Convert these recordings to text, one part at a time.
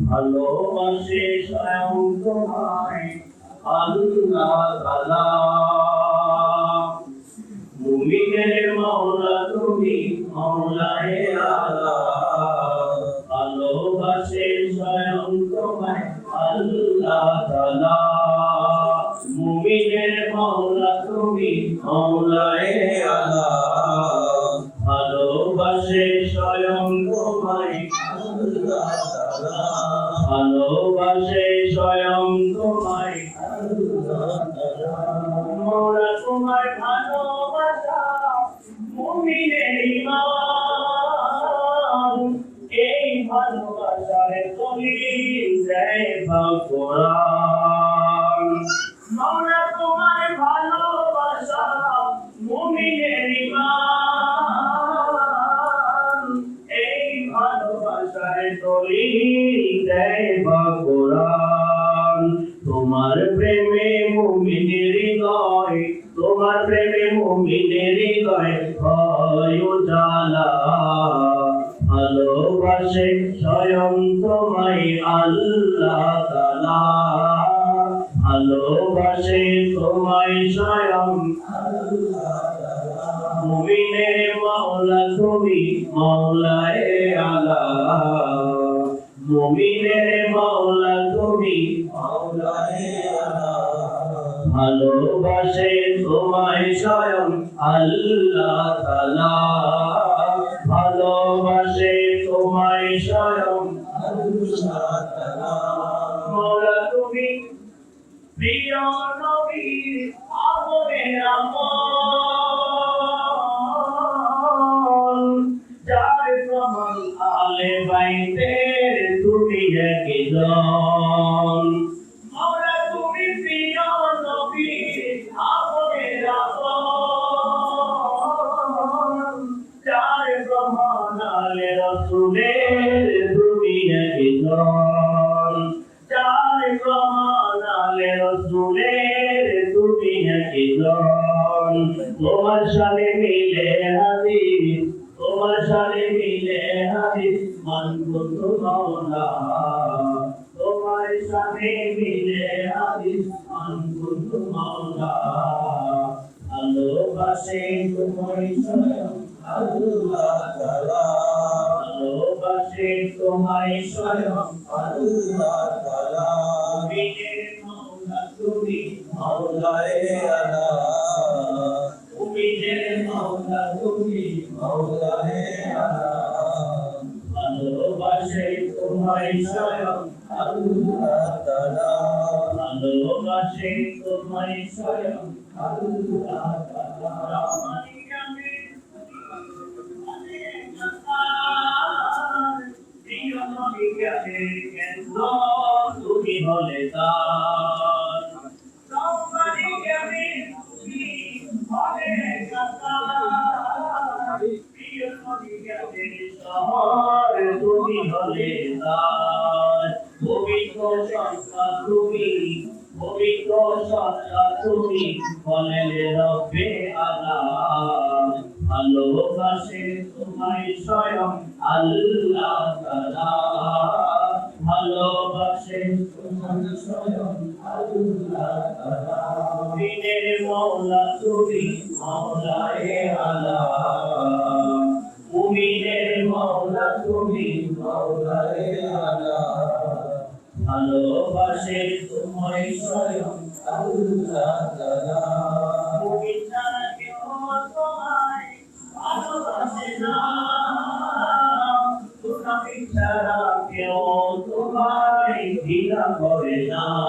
ভালোবাসে স্বয়ং তোমায় আল্লাহ তাআলা মুমিনের মাওলা, তুমি মাওলায়ে আলা। ভালোবাসে স্বয়ং তোমায় আল্লাহ তাআলা মুমিনের মাওলা, তুমি মাওলায়ে মুমিনের হৃদয়, তোমার প্রেমে মুমিনের হৃদয় হয় উজালা। ভালোবাসে স্বয়ং তোমায় আল্লাহ তাআলা। ভালোবাসে তোমায় স্বয়ং মুমিনের মাওলা, তুমি মাওলায়ে আলা। মুমিনের মাওলা, তুমি মাওলায়ে ভালোবাসে তোমায় স্বয়ং আল্লাহ তাআলা। ভালোবাসে তোমায় স্বয়ং মাওলা তোমার সাথে মিলে মান বন্ধু মাওলা ভালোবাসে তোমার স্বয়ং আল্লাহ তাআলা ভালোবাসে তোমায় স্বয়ং আল্লাহ তাআলা তোমায় স্বয়ং আল্লাহ তাআলা ভালোবাসে তোমায় স্বয়ং আল্লাহ তাআলা তুমি হলে তার সত্তা তুমি পবিত্র সত্তা তুমি বলেন রব্বে আলা ভালোবাসে তোমায় স্বয়ং আল্লাহ তাআলা স্বয়ং আল্লাহ তাআলা দিনের মাওলা তুমি মাওলায়ে আলা মুমিনের মাওলা তুমি মাওলায়ে আলা ভালোবাসে তোমায় স্বয়ং আল্লাহ। তাআলা মুমিন ছাড়া কেউ তোমায় ভালোবাসে না। মুনাফিক ছাড়া কেউ তোমায় ঘৃণা করে না।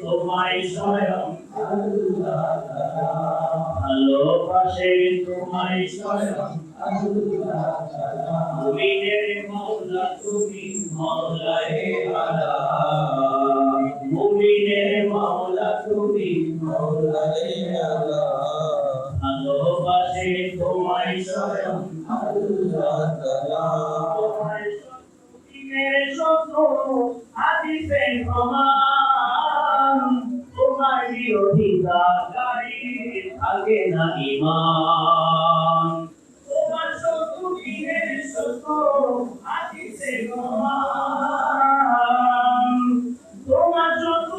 তোমায় স্বয়ং ভালোবাসে তোমায় স্বয়ং আল্লাহ তাআলা তুমি মৌলায় আলা তোমার বিরোধিতাকারী থাকে না ইমান তোমার শত্রু দিনের শত্রু প্রমাণ তোমার শত্রু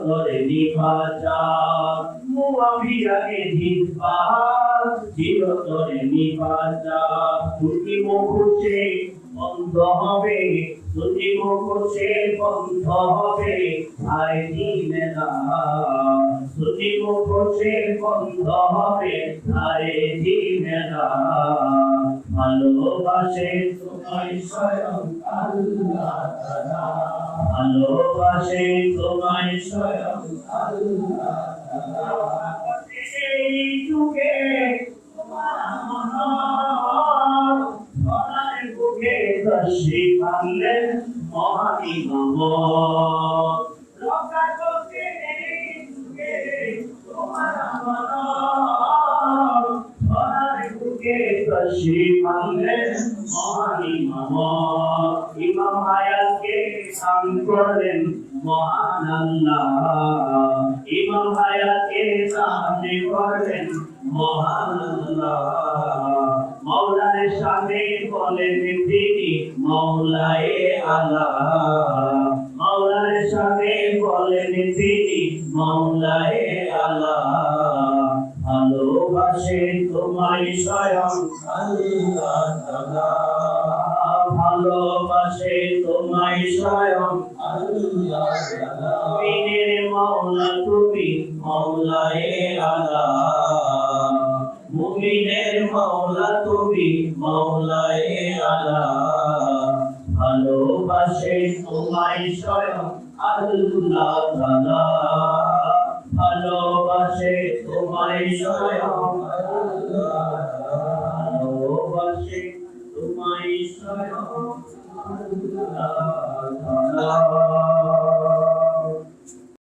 চিরতরে নিপাত যায় মুআবিয়া এ জিজিবার চিরতরে নিপাত যায় তুমি মুখে বন্ধ হবে তুমি মুখে বন্ধ হবে আই দিনে না তুমি মুখে বন্ধ হবে আই দিনে ভালোবাসে তোমায় স্বয়ং আল্লাহ ভালোবাসে তোমায় স্বয়ং আল্লাহ যুগে বুকে দর্শি পারলেন মহানিগম ইমাম হায়াতকে সাম করলেন মহান আল্লাহ ইমাম হায়াতকে সামনে করলেন মহান মৌলার সামনে বলেন তিনি, মৌলায়ে আল্লাহ। মৌলার সামনে বলেন তিনি, মৌলায়ে আল্লাহ। ভালোবাসে তোমায় স্বয়ং আল্লাহ। ভালোবাসে তোমায় স্বয়ং আল্লাহ। মাওলা তুমি, মৌলায়ে আল্লাহ। মৌলায়ে আলা ভালোবাসে তোমায় স্বয়ং আল্লাহ তাআলা ভালোবাসে তোমায় স্বয়ং আল্লাহ ভালোবাসে